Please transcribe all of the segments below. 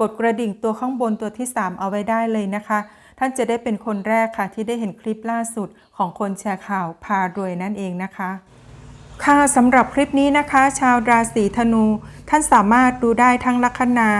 กดกระดิ่งตัวข้างบนตัวที่ 3 เอาไว้ได้เลยนะคะ ท่านจะได้เป็นคนแรกค่ะ ที่ได้เห็นคลิปล่าสุดของคนแชร์ข่าวพารวยนั่นเองนะคะ ค่ะสำหรับคลิปนี้นะคะ ชาวราศีธนู ท่านสามารถดูได้ทั้งลัคนา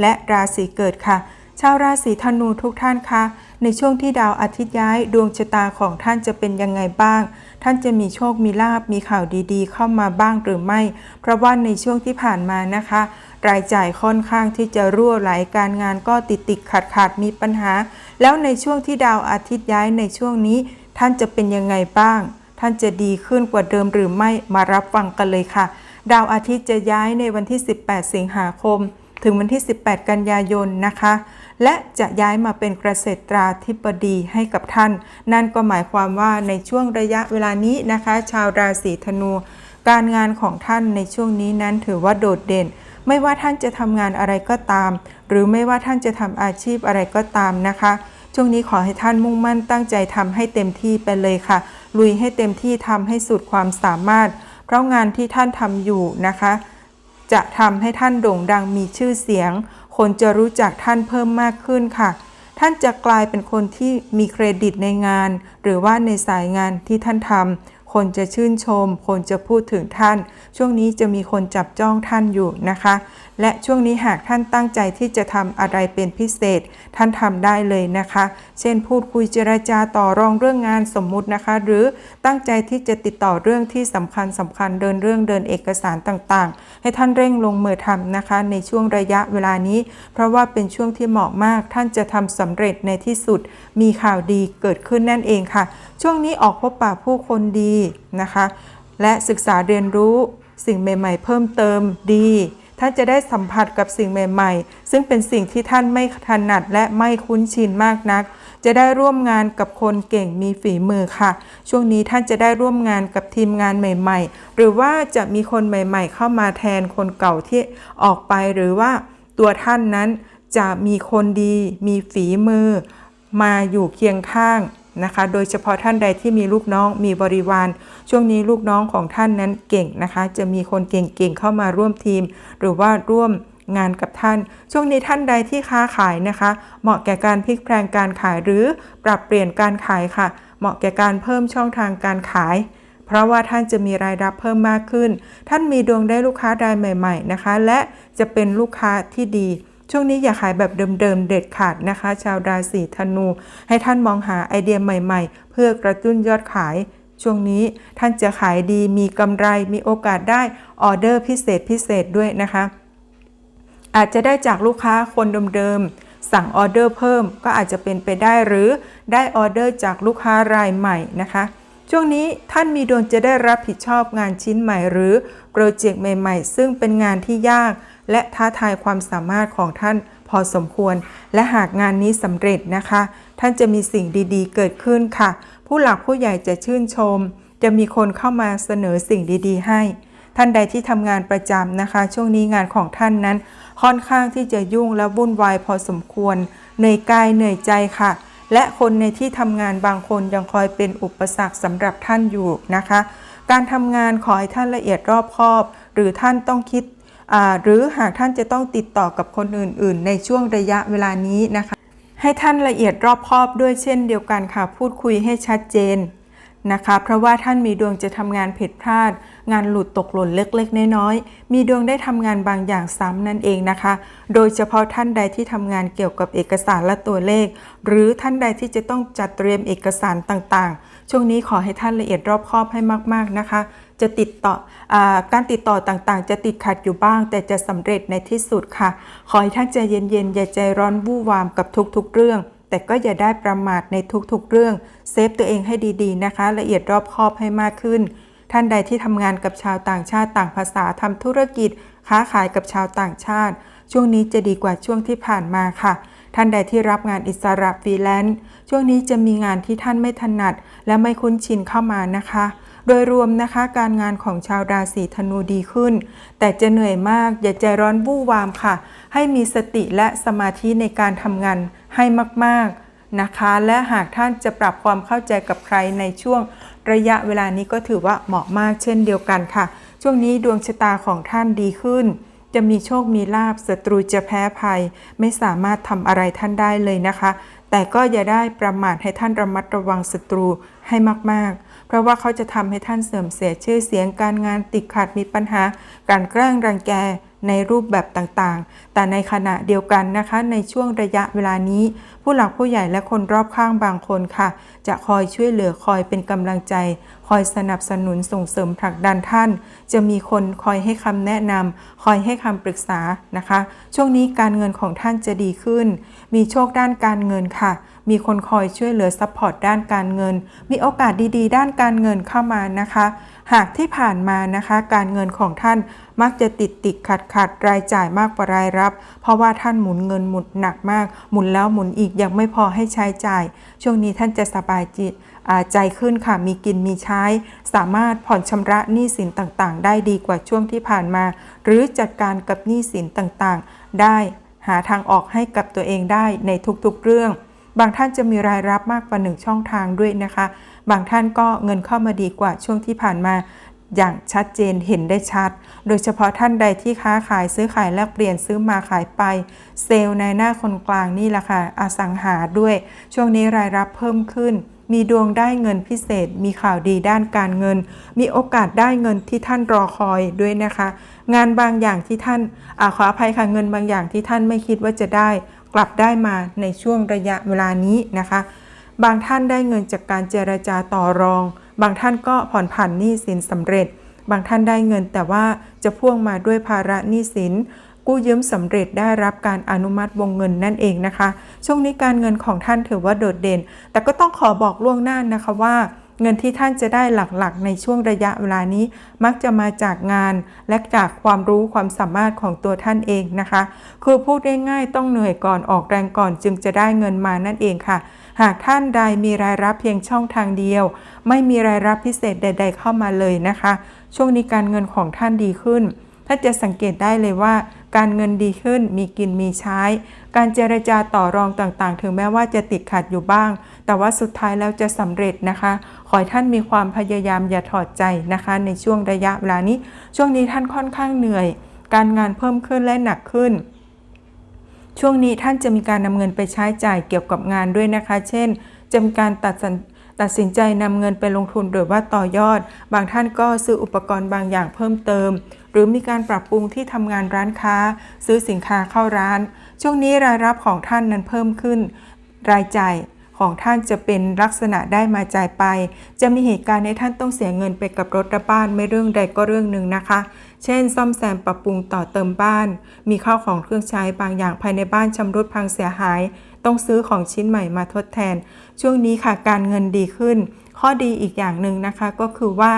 และราศีเกิดค่ะ ชาวราศีธนูทุกท่านคะในช่วงที่ดาวอาทิตย์ย้ายดวงชะตาของท่านจะเป็นยังไงบ้าง ท่านจะมีโชคมีลาบมีข่าวดีๆ เข้ามาบ้างหรือไม่ เพราะว่าในช่วงที่ผ่านมานะคะ รายจ่ายค่อนข้างที่จะรั่วไหลการงานก็ติดติดขัดขัดมีปัญหา แล้วในช่วงที่ดาวอาทิตย์ย้ายในช่วงนี้ ท่านจะเป็นยังไงบ้าง ท่านจะดีขึ้นกว่าเดิมหรือไม่มารับฟังกันเลยค่ะ ดาวอาทิตย์จะย้ายในวันที่ 18 สิงหาคม ถึงวันที่ 18 กันยายนนะคะ และจะย้ายมาเป็นเกษตราธิบดีให้กับท่าน นั่นก็หมายความว่าในช่วงระยะเวลานี้นะคะ ชาวราศีธนู การงานของท่านในช่วงนี้นั้นถือว่าโดดเด่น ไม่ว่าท่านจะทำงานอะไรก็ตาม หรือไม่ว่าท่านจะทำอาชีพอะไรก็ตามนะคะ ช่วงนี้ขอให้ท่านมุ่งมั่นตั้งใจทำให้เต็มที่ไปเลยค่ะ ลุยให้เต็มที่ทำให้สุดความสามารถ เพราะงานที่ท่านทำอยู่นะคะ จะทำให้ท่านโด่งดังมีชื่อเสียง คนจะรู้จักท่านเพิ่มมากขึ้นค่ะท่านจะกลายเป็นคนที่มีเครดิตในงาน หรือว่าในสายงานที่ท่านทำ คนจะชื่นชม คนจะพูดถึงท่าน ช่วงนี้จะมีคนจับจ้องท่านอยู่นะคะ และช่วงนี้หากท่านตั้งใจที่จะทำอะไรเป็นพิเศษ ท่านทำได้เลยนะคะ เช่นพูดคุยเจรจาต่อรองเรื่องงานสมมุตินะคะ หรือตั้งใจที่จะติดต่อเรื่องที่สำคัญสำคัญเดินเรื่องเดินเอกสารต่างๆ ให้ท่านเร่งลงมือทำนะคะ ในช่วงระยะเวลานี้ เพราะว่าเป็นช่วงที่เหมาะมากท่านจะทำสำเร็จในที่สุด มีข่าวดีเกิดขึ้นนั่นเองค่ะ ช่วงนี้ออกพบปะผู้คนดีนะคะ และศึกษาเรียนรู้สิ่งใหม่ ๆ เพิ่มเติมดี ท่านจะได้สัมผัสกับสิ่งใหม่ๆ ซึ่งเป็นสิ่งที่ท่านไม่ถนัดและไม่คุ้นชินมากนัก จะได้ร่วมงานกับคนเก่งมีฝีมือค่ะ ช่วงนี้ท่านจะได้ร่วมงานกับทีมงานใหม่ ๆ หรือว่าจะมีคนใหม่ ๆ เข้ามาแทนคนเก่าที่ออกไปหรือว่าตัวท่านนั้นจะมีคนดี มีฝีมือ มาอยู่เคียงข้าง นะคะ โดยเฉพาะท่านใดที่มีลูกน้องมีบริวาร ช่วงนี้ลูกน้องของท่านนั้นเก่งนะคะ จะมีคนเก่งๆเข้ามาร่วมทีม หรือว่าร่วมงานกับท่าน ช่วงนี้ท่านใดที่ค้าขายนะคะ เหมาะแก่การพลิกแปลงการขายหรือปรับเปลี่ยนการขายค่ะ เหมาะแก่การเพิ่มช่องทางการขาย เพราะว่าท่านจะมีรายรับเพิ่มมากขึ้น ท่านมีดวงได้ลูกค้ารายใหม่ ๆ นะคะ และจะเป็นลูกค้าที่ดี ช่วงนี้อย่าขายแบบเดิมๆเด็ดขาดนะคะ ชาวราศีธนู ให้ท่านมองหาไอเดียใหม่ๆ เพื่อกระตุ้นยอดขาย ช่วงนี้ท่านจะขายดีมีกำไรมีโอกาสได้ออเดอร์พิเศษพิเศษด้วยนะคะ อาจจะได้จากลูกค้าคนเดิมๆสั่งออเดอร์เพิ่มก็อาจจะเป็นไปได้หรือได้ออเดอร์จากลูกค้ารายใหม่นะคะช่วงนี้ท่านมีดวงจะได้รับผิดชอบงานชิ้นใหม่หรือโปรเจกต์ใหม่ ๆ ซึ่งเป็นงานที่ยาก และท้าทายความสามารถของท่านพอสมควร และหากงานนี้สำเร็จนะคะ ท่านจะมีสิ่งดีๆ เกิดขึ้นค่ะ ผู้หลักผู้ใหญ่จะชื่นชม จะมีคนเข้ามาเสนอสิ่งดีๆ ให้ ท่านใดที่ทำงานประจำนะคะ ช่วงนี้งานของท่านนั้น ค่อนข้างที่จะยุ่งและวุ่นวายพอสมควร เหนื่อยกายเหนื่อยใจค่ะและคนในที่ทำงานบางคนยังคอยเป็นอุปสรรคสำหรับท่านอยู่นะคะ การทำงานขอให้ท่านละเอียดรอบคอบ หรือท่านต้องคิด หรือหากท่านจะต้องติดต่อกับคนอื่น ๆ ในช่วงระยะเวลานี้นะคะ ให้ท่านละเอียดรอบคอบด้วยเช่นเดียวกันค่ะ พูดคุยให้ชัดเจนนะคะ เพราะว่าท่านมีดวงจะทำงานผิดพลาด งานหลุดตกหล่นเล็กๆ น้อยๆ มีดวงได้ทำงานบางอย่างซ้ำนั่นเองนะคะ โดยเฉพาะท่านใดที่ทำงานเกี่ยวกับเอกสารและตัวเลข หรือท่านใดที่จะต้องจัดเตรียมเอกสารต่างๆ ช่วงนี้ขอให้ท่านละเอียดรอบคอบให้มากๆนะคะ จะติดต่ออการติดต่อต่างๆ จะติดขัดอยู่บ้าง แต่จะสำเร็จในที่สุดค่ะ ขอให้ท่านใจเย็นๆ อย่าใจร้อนวู่วามกับทุกๆ เรื่อง แต่ก็อย่าได้ประมาทในทุกๆ เรื่อง เซฟตัวเองให้ดีๆนะคะ ละเอียดรอบคอบให้มากขึ้น ท่านใดที่ทำงานกับชาวต่างชาติต่างภาษาทำธุรกิจ ค้าขายกับชาวต่างชาติ ช่วงนี้จะดีกว่าช่วงที่ผ่านมาค่ะท่านใดที่รับงานอิสระฟรีแลนซ์ช่วงนี้จะมีงานที่ท่านไม่ถนัด และไม่คุ้นชินเข้ามานะคะ โดยรวมนะคะการงานของชาวราศีธนูดีขึ้น แต่จะเหนื่อยมาก อย่าใจร้อนวู่วามค่ะ ให้มีสติและสมาธิในการทำงานให้มากๆนะคะ และหากท่านจะปรับความเข้าใจกับใครในช่วงระยะเวลานี้ก็ถือว่าเหมาะมากเช่นเดียวกันค่ะ ช่วงนี้ดวงชะตาของท่านดีขึ้นจะมีโชคมีลาบศัตรูจะแพ้ภัย ไม่สามารถทำอะไรท่านได้เลยนะคะ แต่ก็อย่าได้ประมาทให้ท่านระมัดระวังศัตรูให้มาก ๆ เพราะว่าเขาจะทำให้ท่านเสื่อมเสียชื่อเสียงการงานติดขัดมีปัญหา การแกล้งรังแกในรูปแบบต่างๆ แต่ในขณะเดียวกันนะคะในช่วงระยะเวลานี้ ผู้หลักผู้ใหญ่และคนรอบข้างบางคนค่ะ จะคอยช่วยเหลือคอยเป็นกำลังใจ คอยสนับสนุนส่งเสริมผลักดันท่าน จะมีคนคอยให้คำแนะนำคอยให้คำปรึกษานะคะ ช่วงนี้การเงินของท่านจะดีขึ้น มีโชคด้านการเงินค่ะ มีคนคอยช่วยเหลือซัพพอร์ตด้านการเงิน มีโอกาสดีๆ ด้านการเงินเข้ามานะคะ หากที่ผ่านมานะคะการเงินของท่านมักจะติดติดขัดขัดรายจ่ายมากกว่ารายรับ เพราะว่าท่านหมุนเงินหมุนหนักมาก หมุนแล้วหมุนอีกยังไม่พอให้ใช้จ่าย ช่วงนี้ท่านจะสบายจิตใจขึ้นค่ะมีกินมีใช้ สามารถผ่อนชำระหนี้สินต่างๆ ได้ดีกว่าช่วงที่ผ่านมา หรือจัดการกับหนี้สินต่างๆ ได้หาทางออกให้กับตัวเองได้ในทุกๆเรื่อง บางท่านจะมีรายรับมากกว่าหนึ่งช่องทางด้วยนะคะ บางท่านก็เงินเข้ามาดีกว่าช่วงที่ผ่านมาอย่างชัดเจนเห็นได้ชัด โดยเฉพาะท่านใดที่ค้าขายซื้อขายแลกเปลี่ยนซื้อมาขายไป เซลล์ในหน้าคนกลางนี่แหละค่ะอสังหาด้วย ช่วงนี้รายรับเพิ่มขึ้น มีดวงได้เงินพิเศษ มีข่าวดีด้านการเงิน มีโอกาสได้เงินที่ท่านรอคอยด้วยนะคะ งานบางอย่างที่ท่านอาขออภัยค่ะเงินบางอย่างที่ท่านไม่คิดว่าจะได้ กลับได้มาในช่วงระยะเวลานี้นะคะ บางท่านได้เงินจากการเจรจาต่อรอง บางท่านก็ผ่อนผันหนี้สินสำเร็จ บางท่านได้เงินแต่ว่าจะพ่วงมาด้วยภาระหนี้สินกู้ยืมสำเร็จได้รับการอนุมัติวงเงินนั่นเองนะคะ ช่วงนี้การเงินของท่านถือว่าโดดเด่น แต่ก็ต้องขอบอกล่วงหน้านะคะว่า เงินที่ท่านจะได้หลักๆ ในช่วงระยะเวลานี้ มักจะมาจากงานและจากความรู้ความสามารถของตัวท่านเองนะคะ คือพูดง่ายๆต้องเหนื่อยก่อนออกแรงก่อนจึงจะได้เงินมานั่นเองค่ะ หากท่านใดมีรายรับเพียงช่องทางเดียว ไม่มีรายรับพิเศษใด ๆ เข้ามาเลยนะคะ ช่วงนี้การเงินของท่านดีขึ้น ถ้าจะสังเกตได้เลยว่า การเงินดีขึ้นมีกินมีใช้ การเจรจาต่อรองต่างๆ ถึงแม้ว่าจะติดขัดอยู่บ้าง แต่ว่าสุดท้ายแล้วจะสำเร็จนะคะ ขอให้ท่านมีความพยายามอย่าถอดใจนะคะ ในช่วงระยะเวลานี้ ช่วงนี้ท่านค่อนข้างเหนื่อย การงานเพิ่มขึ้นและหนักขึ้นช่วงนี้ท่านจะมีการนำเงินไปใช้จ่ายเกี่ยวกับงานด้วยนะคะ เช่น จะมีการตัดสินตัดสินใจนำเงินไปลงทุนหรือว่าต่อยอด บางท่านก็ซื้ออุปกรณ์บางอย่างเพิ่มเติม รือมีการปรับปรุงที่ทำงานร้านค้า ซื้อสินค้าเข้าร้าน ช่วงนี้รายรับของท่านนั้นเพิ่มขึ้น รายจ่ายของท่านจะเป็นลักษณะได้มาจ่ายไป จะมีเหตุการณ์ให้ท่านต้องเสียเงินไปกับรถและบ้านไม่เรื่องใดก็เรื่องหนึ่งนะคะ เช่น ซ่อมแซมปรับปรุงต่อเติมบ้าน มีข้าวของเครื่องใช้บางอย่างภายในบ้านชำรุดพังเสียหาย ต้องซื้อของชิ้นใหม่มาทดแทน ช่วงนี้ค่ะการเงินดีขึ้น ข้อดีอีกอย่างหนึ่งนะคะก็คือว่า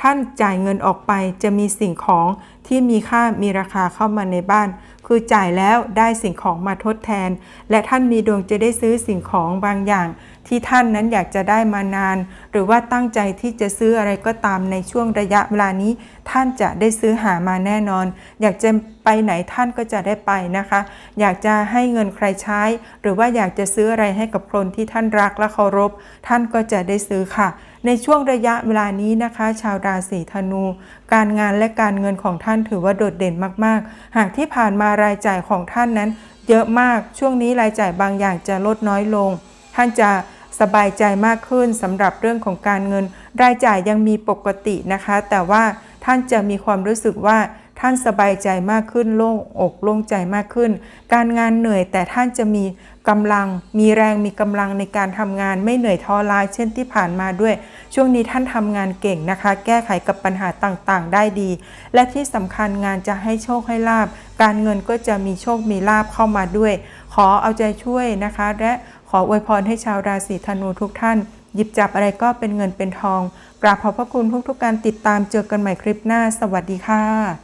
ท่านจ่ายเงินออกไปจะมีสิ่งของที่มีค่ามีราคาเข้ามาในบ้าน คือจ่ายแล้วได้สิ่งของมาทดแทน และท่านมีดวงจะได้ซื้อสิ่งของบางอย่าง ที่ท่านนั้นอยากจะได้มานาน หรือว่าตั้งใจที่จะซื้ออะไรก็ตามในช่วงระยะเวลานี้ ท่านจะได้ซื้อหามาแน่นอน อยากจะไปไหนท่านก็จะได้ไปนะคะ อยากจะให้เงินใครใช้ หรือว่าอยากจะซื้ออะไรให้กับคนที่ท่านรักและเคารพ ท่านก็จะได้ซื้อค่ะ ในช่วงระยะเวลานี้นะคะ ชาวราศีธนู การงานและการเงินของท่านถือว่าโดดเด่นมากๆ หากที่ผ่านมารายจ่ายของท่านนั้น เยอะมากช่วงนี้รายจ่ายบางอย่างจะลดน้อยลง ท่านจะสบายใจมากขึ้นสำหรับเรื่องของการเงิน รายจ่ายยังมีปกตินะคะ แต่ว่าท่านจะมีความรู้สึกว่า ท่านสบายใจมากขึ้นโล่งอกโล่งใจมากขึ้น การงานเหนื่อยแต่ท่านจะมีกำลัง มีแรงมีกำลังในการทำงานไม่เหนื่อยท้อล้าเช่นที่ผ่านมาด้วย ช่วงนี้ท่านทำงานเก่งนะคะ แก้ไขกับปัญหาต่างๆ ได้ดี และที่สำคัญงานจะให้โชคให้ลาบ การเงินก็จะมีโชคมีลาบเข้ามาด้วย ขอเอาใจช่วยนะคะ และขออวยพรให้ชาวราศีธนูทุกท่านหยิบจับอะไรก็เป็นเงินเป็นทอง กราบขอบพระคุณทุกๆการติดตามเจอกันใหม่คลิปหน้า สวัสดีค่ะ